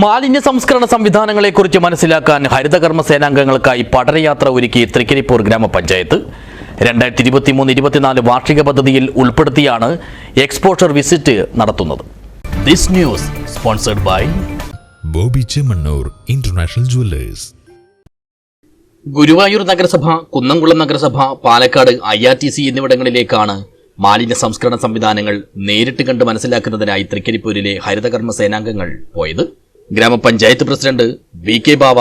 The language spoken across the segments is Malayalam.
മാലിന്യ സംസ്കരണ സംവിധാനങ്ങളെക്കുറിച്ച് മനസ്സിലാക്കാൻ ഹരിതകർമ്മ സേനാംഗങ്ങൾക്കായി പഠനയാത്ര ഒരുക്കി തൃക്കരിപ്പൂർ ഗ്രാമപഞ്ചായത്ത്. രണ്ടായിരത്തി ഇരുപത്തിമൂന്ന് ഇരുപത്തിനാല് വാർഷിക പദ്ധതിയിൽ ഉൾപ്പെടുത്തിയാണ് എക്സ്പോഷർ വിസിറ്റ് നടത്തുന്നത്. This news sponsored by Bobby Chemmanur international jewellers. Guruvayur നഗരസഭ കുന്നംകുളം നഗരസഭ Palakkad I R T C എന്നിവിടങ്ങളിലേക്കാണ് മാലിന്യ സംസ്കരണ സംവിധാനങ്ങൾ നേരിട്ട് കണ്ട് മനസ്സിലാക്കുന്നതിനായി തൃക്കരിപ്പൂരിലെ ഹരിതകർമ്മ സേനാംഗങ്ങൾ പോയത്. ഗ്രാമപഞ്ചായത്ത് പ്രസിഡന്റ് വി കെ ബാവ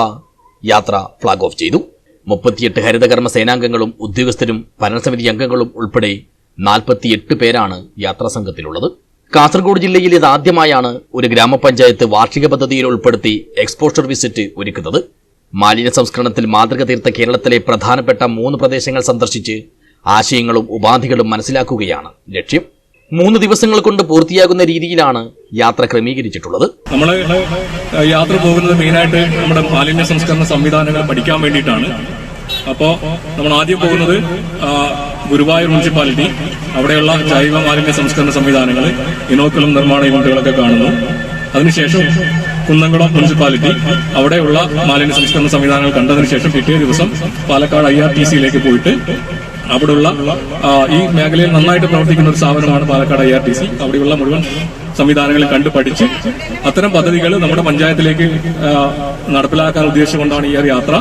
യാത്ര ഫ്ളാഗ് ഓഫ് ചെയ്തു. മുപ്പത്തിയെട്ട് ഹരിതകർമ്മ സേനാംഗങ്ങളും ഉദ്യോഗസ്ഥരും ഭരണസമിതി അംഗങ്ങളും ഉൾപ്പെടെ നാൽപ്പത്തിയെട്ട് പേരാണ് യാത്രാ സംഘത്തിലുള്ളത്. കാസർഗോഡ് ജില്ലയിൽ ഇതാദ്യമായാണ് ഒരു ഗ്രാമപഞ്ചായത്ത് വാർഷിക പദ്ധതിയിൽ ഉൾപ്പെടുത്തി എക്സ്പോഷർ വിസിറ്റ് ഒരുക്കുന്നത്. മാലിന്യ സംസ്കരണത്തിൽ മാതൃക തീർത്ത കേരളത്തിലെ പ്രധാനപ്പെട്ട മൂന്ന് പ്രദേശങ്ങൾ സന്ദർശിച്ച് ആശയങ്ങളും ഉപാധികളും മനസ്സിലാക്കുകയാണ് ലക്ഷ്യം. മൂന്ന് ദിവസങ്ങൾ കൊണ്ട് പൂർത്തിയാകുന്ന രീതിയിലാണ് യാത്ര ക്രമീകരിച്ചിട്ടുള്ളത്. നമ്മൾ യാത്ര പോകുന്നത് മെയിനായിട്ട് നമ്മുടെ മാലിന്യ സംസ്കരണ സംവിധാനങ്ങൾ പഠിക്കാൻ വേണ്ടിയിട്ടാണ്. അപ്പോൾ നമ്മൾ ആദ്യം പോകുന്നത് ഗുരുവായൂർ മുനിസിപ്പാലിറ്റി അവിടെയുള്ള ജൈവ മാലിന്യ സംസ്കരണ സംവിധാനങ്ങൾ ഇനോക്കുലം നിർമ്മാണ യൂണിറ്റുകളൊക്കെ കാണുന്നു. അതിനുശേഷം കുന്നംകുളം മുനിസിപ്പാലിറ്റി അവിടെയുള്ള മാലിന്യ സംസ്കരണ സംവിധാനങ്ങൾ കണ്ടതിന് ശേഷം പിറ്റേ ദിവസം പാലക്കാട് ഐ ആർ ടി സിയിലേക്ക് പോയിട്ട് അവിടെയുള്ള ഈ മേഖലയിൽ നന്നായിട്ട് പ്രവർത്തിക്കുന്ന ഒരു സ്ഥാപനമാണ് Palakkad I R T C. അവിടെയുള്ള മുഴുവൻ സംവിധാനങ്ങൾ കണ്ടു പഠിച്ച് അത്തരം പദ്ധതികൾ നമ്മുടെ പഞ്ചായത്തിലേക്ക് നടപ്പിലാക്കാൻ ഉദ്ദേശിച്ചുകൊണ്ടാണ് ഈ ഒരു യാത്ര.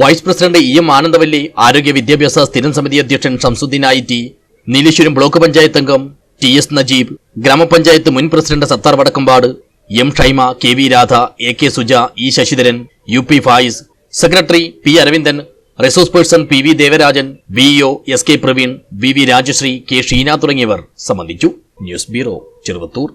Vice president E M Anandavalli ആരോഗ്യ വിദ്യാഭ്യാസ സ്ഥിരം സമിതി അധ്യക്ഷൻ Shamsuddin I T Nileshwaram block panchayat അംഗം ടി എസ് നജീബ് ഗ്രാമപഞ്ചായത്ത് മുൻ president Sathar Vadakkampad M Shaima K V Radha A K Suja E Sasidharan U P Fayis secretary P Aravindan resource person P V Devarajan VEO S K Praveen V V Rajasree K Sheena തുടങ്ങിയവർ സംബന്ധിച്ചു. News bureau Cheruvathur.